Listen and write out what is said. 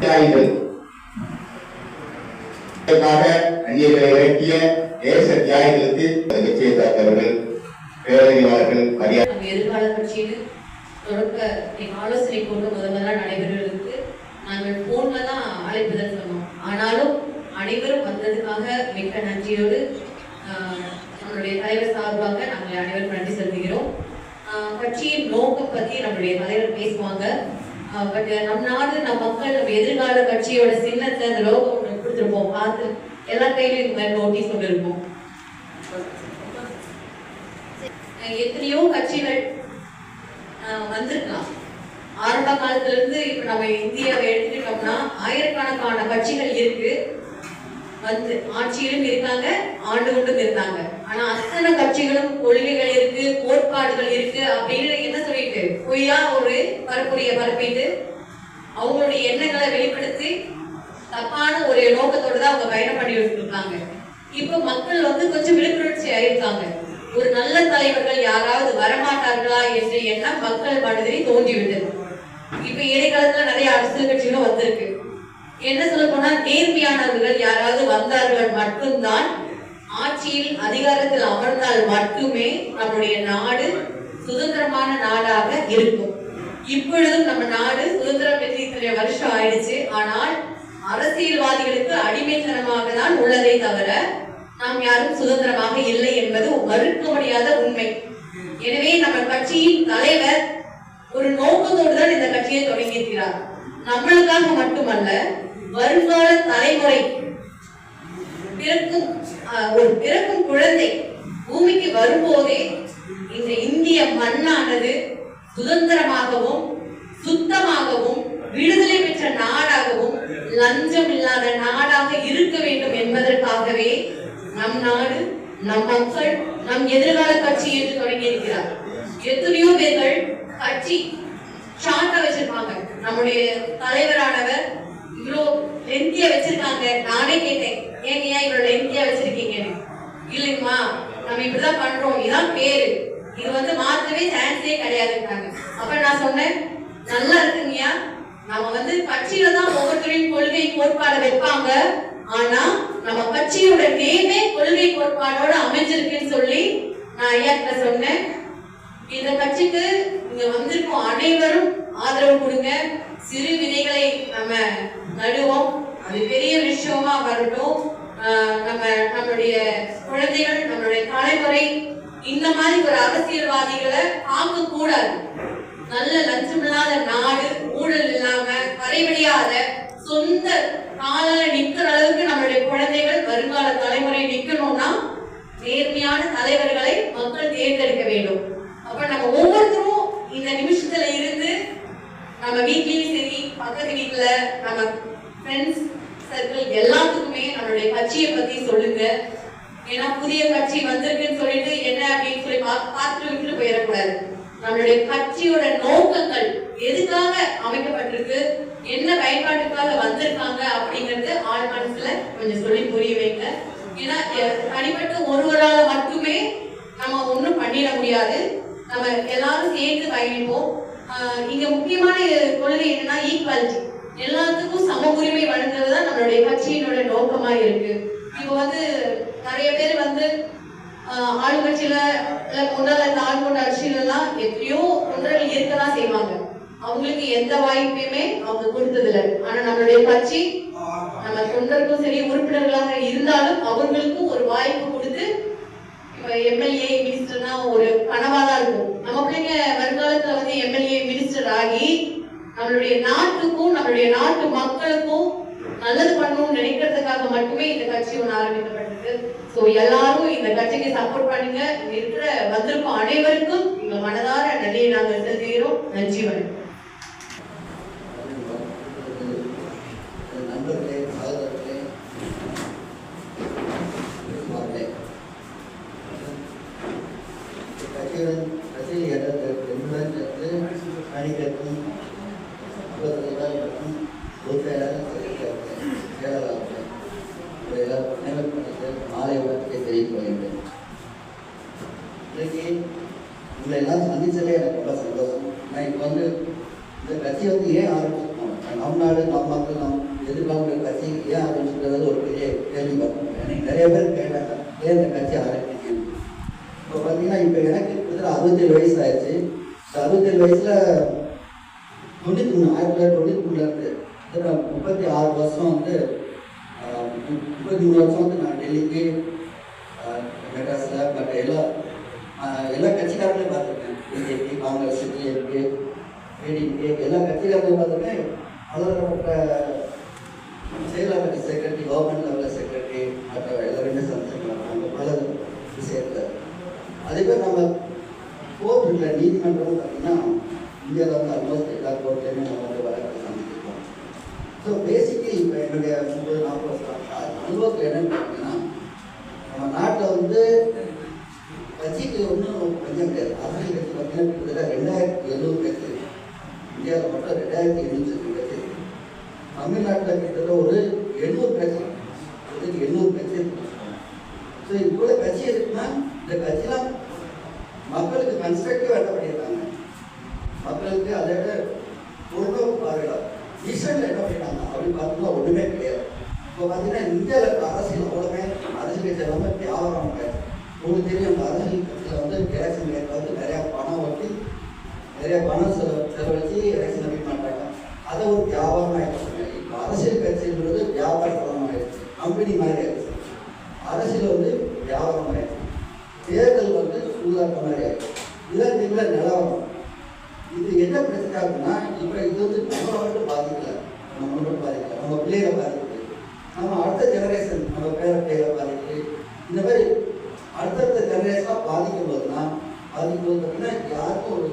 ஜெய் ஹிந்த் அந்நியர்களை இறக்கிய தேச தியாகிகளுக்கு கட்சியை பேரறிவாளர்கள் மரியாதை எதிர்கால கட்சியில் தொடக்க ஆலோசனை கூட்டம் முதல் முதலாக நடைபெறுவதற்கு நாங்கள் போன்ல தான் அழைப்புதல் சொன்னோம். ஆனாலும் அனைவரும் வந்ததுக்காக மிக்க நன்றியோடு நம்மளுடைய தலைவர் சார்பாக நாங்கள் அனைவரும் நன்றி செலுத்துகிறோம். கட்சியின் நோக்கம் பற்றி நம்மளுடைய தலைவர் பேசுவாங்க. பட் நம் நாடு நம் மக்கள் நம்ம எதிர்கால கட்சியோட சின்னத்தை அந்த லோகம் ஒன்று கொடுத்துருப்போம். பார்த்து எல்லா கையிலும் இந்த மாதிரி நோட்டீஸ் கொண்டு இருப்போம் எத்தனையோ கட்சிகள் வந்திருக்கலாம். ஆரம்ப காலத்திலிருந்து இப்போ இப்ப நம்ம இந்தியாவை எடுத்துக்கிட்டோம்னா ஆயிரக்கணக்கான கட்சிகள் இருக்கு. வந்து ஆட்சியிலும் இருக்காங்க ஆண்டு கொண்டும் இருந்தாங்க. ஆனா அத்தனை கட்சிகளும் கொள்கைகள் இருக்கு கோட்பாடுகள் இருக்கு அப்படின்னு என்ன சொல்லிட்டு பொய்யா ஒரு பரப்புரிய பரப்பிட்டு அவங்களுடைய எண்ணங்களை வெளிப்படுத்தி தப்பான ஒரு நோக்கத்தோடு தான் அவங்க பயணம் பண்ணிட்டு இருக்காங்க இப்போ மக்கள் வந்து கொஞ்சம் விழிப்புணர்ச்சி ஆயிருக்காங்க. ஒரு நல்ல தலைவர்கள் யாராவது வரமாட்டார்களா என்ற எண்ணம் மக்கள் மனதில் தோன்றிவிட்டது. இப்ப இடைக்காலத்துல நிறைய அரசியல் கட்சிகளும் வந்திருக்கு. என்ன சொல்ல போனா நேர்மையானவர்கள் யாராவது வந்தார்கள் மட்டும்தான் ஆட்சியில் அதிகாரத்தில் அமர்ந்தால் மட்டுமே நம்முடைய நாடு சுதந்திரமான நாடாக இருக்கும். இப்பொழுதும் நம்ம நாடு சுதந்திரம் பெற்று இத்தனை வருஷம் ஆயிடுச்சு. ஆனால் அரசியல்வாதிகளுக்கு அடிமைத்தனமாக தான் உள்ளதே தவிர நாம் யாரும் சுதந்திரமாக இல்லை என்பது மறுக்க முடியாத உண்மை. எனவே நம்ம கட்சியின் தலைவர் ஒரு நோக்கத்தோடு தான் இந்த கட்சியை தொடங்கியிருக்கிறார். நம்மளுக்காக மட்டுமல்ல வருங்கால தலைமுறை பிறக்கும் ஒரு பிறக்கும் குழந்தை பூமிக்கு வரும்போதே இந்த இந்திய மண்ணானது சுதந்திரமாகவும் சுத்தமாகவும் விடுதலை பெற்ற நாடாகவும் லஞ்சம் இல்லாத நாடாக இருக்க வேண்டும் என்பதற்காகவே நம் நாடு நம் மக்கள் நம் எதிர்கால கட்சி என்று தொடங்கி இருக்கிறார். எத்தனையோ பேர்கள் கட்சி ஷார்ட்டா வச்சிருப்பாங்க. நம்முடைய தலைவரானவர் இவ்வளோ லென்த்தியா வச்சிருக்காங்க. நானே கேட்டேன் ஏன் ஏன் இவ்வளோ லென்த்தியா வச்சிருக்கீங்கன்னு? இல்லைங்கம்மா நம்ம இப்படிதான் பண்றோம். இதான் பேரு. இது வந்து மாத்தவே சான்ஸே கிடையாதுன்றாங்க. அப்ப நான் சொன்னேன் நல்லா இருக்குங்கய்யா நம்ம வந்து கட்சியில தான் ஒவ்வொருத்தரையும் கொள்கை கோட்பாடு வைப்பாங்க. ஆனா நம்ம கட்சியோட நேமே கொள்கை கோட்பாடோட அமைஞ்சிருக்குன்னு சொல்லி நான் ஐயா கிட்ட சொன்னேன். இந்த கட்சிக்கு இங்க வந்திருக்கும் அனைவரும் ஆதரவு கொடுங்க. சிறு விதைகளை நம்ம நடுவோம். அது பெரிய விஷயமா வரட்டும். நம்ம நம்மளுடைய குழந்தைகள் நம்மளுடைய தலைமுறை இந்த மாதிரி ஒரு அரசியல்வாதிகளை பார்க்க கூடாது நல்ல லஞ்சம் இல்லாத நாடு ஊழல் இல்லாம வரைவடியாத சொந்த காலில் நிற்கிற அளவுக்கு நம்மளுடைய குழந்தைகள் வருங்கால தலைமுறை நிற்கணும்னா நேர்மையான தலைவர்களை மக்கள் தேர்ந்தெடுக்க வேண்டும். அப்ப நம்ம ஒவ்வொருத்தரும் இந்த நிமிஷத்துல இருந்து நம்ம வீட்லயும் சரி பக்கத்து வீட்டுல நம்ம ஃப்ரெண்ட்ஸ் சர்க்கிள் எல்லாத்துக்குமே நம்மளுடைய கட்சியை பத்தி சொல்லுங்க. ஏன்னா புதிய கட்சி வந்திருக்குன்னு சொல்லிட்டு என்ன அப்படின்னு சொல்லி பா- பார்த்துட்டு விட்டுட்டு போயிடக்கூடாது. நம்மளுடைய கட்சியோட நோக்கங்கள் எதுக்காக அமைக்கப்பட்டிருக்கு? என்ன பயன்பாட்டுக்காக வந்திருக்காங்க அப்படிங்கறது ஆள் மனசுல கொஞ்சம் சொல்லி புரிய வைங்க. ஏன்னா தனிப்பட்ட ஒருவரால மட்டுமே நம்ம ஒன்றும் பண்ணிட முடியாது. நம்ம எல்லாரும் சேர்ந்து பயணிப்போம் இங்க முக்கியமான கொள்கை என்னன்னா ஈக்குவாலிட்டி எல்லாத்துக்கும் சம உரிமை வழங்குறது தான் நம்மளுடைய கட்சியினுடைய நோக்கமா இருக்கு. இப்போ வந்து நிறைய பேர் வந்து ஆளுங்கட்சியில இல்ல முன்னால இந்த அரசியல் எல்லாம் எப்படியோ தொண்டர்கள் இருக்கதான் செய்வாங்க. அவங்களுக்கு எந்த வாய்ப்பையுமே அவங்க கொடுத்தது இல்லை ஆனா நம்மளுடைய கட்சி நம்ம தொண்டருக்கும் சரி உறுப்பினர்களாக இருந்தாலும் அவங்களுக்கும் ஒரு வாய்ப்பு கொடுத்து இப்ப எம்எல்ஏ மினிஸ்டர்னா ஒரு கனவா தான் இருக்கும். நம்ம பிள்ளைங்க வருங்காலத்துல வந்து எம்எல்ஏ மினிஸ்டர் ஆகி நம்மளுடைய நாட்டுக்கும் நம்மளுடைய நாட்டு மக்களுக்கும் நல்லது பண்ணணும்னு நினைக்கிறதுக்காக மட்டுமே இந்த கட்சி ஒன்று ஆரம்பிக்கப்பட்டது. ஸோ எல்லாரும் இந்த கட்சிக்கு சப்போர்ட் பண்ணுங்க. இருக்கிற வந்திருக்கும் அனைவருக்கும் எங்க மனதார நன்றியை நாங்கள் செலுத்துகிறோம். நன்றி வணக்கம். கட்சியுடன் கட்சியில் என்னுடன் சேர்ந்து மணிக்கட்டும் இருக்கும் பொதுச் செயலாளர் செயலாளர் நினைவு பண்ணிட்டு மாலை வழக்கத்தை தெரிவிக்க இன்றைக்கு உங்களை எல்லாம் சந்திச்சதே எனக்கு ரொம்ப சந்தோஷம். நான் இப்போ வந்து இந்த கட்சி வந்து ஏன் ஆரம்பிச்சிருக்கோம்? நம் நாடு நம் மக்கள் நம் கட்சி ஏன் ஆரம்பிச்சிருக்கிறது ஒரு பெரிய கேள்வி எனக்கு நிறைய பேர் கேட்டாங்க ஏன் இந்த கட்சி ஆரம்பிக்கணும் இப்போ பார்த்தீங்கன்னா இப்போ எனக்கு கிட்டத்தட்ட அறுபத்தேழு வயசு ஆயிடுச்சு ஸோ அறுபத்தேழு வயசில் தொண்ணூற்றி மூணு ஆயிரத்தி தொள்ளாயிரத்தி தொண்ணூற்றி மூணுலேருந்து கிட்டத்தட்ட முப்பத்தி ஆறு வருஷம் வந்து முப்பத்தி மூணு வருஷம் வந்து நான் டெல்லிக்கு மெட்ராஸில் பட் எல்லா எல்லா கட்சிக்காரங்களையும் பார்த்துருக்கேன். பிஜேபி காங்கிரஸ் டிஎம்கே ஏடிஎம்கே எல்லா கட்சிக்காரங்களையும் பார்த்துருக்கேன். பலதரப்பட்ட இந்தியாவில் வந்து ஆல்மோஸ்ட் எல்லா கோர்ட்லையுமே நம்ம வந்து வழக்கு சந்திச்சிருக்கோம் ஸோ பேசிக்கலி இப்போ என்னுடைய முப்பது நாற்பது வருஷம் அனுபவத்தில் என்னன்னு பார்த்தீங்கன்னா நம்ம நாட்டில் வந்து கட்சிக்கு ஒன்றும் கொஞ்சம் கிடையாது. அரசியல் கட்சி பார்த்தீங்கன்னா கிட்டத்தட்ட ரெண்டாயிரத்தி எழுநூறு கட்சி இந்தியாவில் மட்டும் ரெண்டாயிரத்தி எழுநூற்றி கட்சி தமிழ்நாட்டில் கிட்டத்தட்ட ஒரு எண்ணூறு கட்சி இதுக்கு எண்ணூறு கட்சி ஸோ இவ்வளோ கட்சி இருக்குன்னா இந்த கட்சிலாம் மக்களுக்கு கன்ஸ்ட்ரக்டிவாக என்ன பண்ணியிருக்காங்க மக்களுக்கு அதோட பொருளும் பொருளாதார பார்வையில் என்ன பண்ணிட்டாங்க? அப்படின்னு பார்த்தோம்னா ஒன்றுமே கிடையாது. இப்போ பார்த்தீங்கன்னா இந்தியாவில் இருக்க அரசியல் உலகமே அரசியல் கட்சி எல்லாமே வியாபாரம் கிடையாது உங்களுக்கு தெரியும் அந்த அரசியல் கட்சியில் வந்து எலெக்ஷன் நேரத்தில் வந்து நிறையா பணம் வட்டி நிறைய பணம் செலவு செலவழித்து எலெக்ஷன் அப்படி மாட்டாங்க அதை ஒரு வியாபாரமாக ஆயிடுச்சுங்க இப்போ அரசியல் கட்சின்றது வியாபார பணமாக ஆயிடுச்சு கம்பெனி மாதிரி இப்போ இது வந்து நம்ம மட்டும் பாதிக்கல நம்ம மட்டும் பாதிக்கல நம்ம பிள்ளைகளை பாதிக்குது நம்ம அடுத்த ஜெனரேஷன் நம்ம பேர பிள்ளைகளை பாதிக்குது இந்த மாதிரி அடுத்தடுத்த ஜெனரேஷனாக பாதிக்கும் போது தான் பாதிக்கும் போது பார்த்தீங்கன்னா யாருக்கும் ஒரு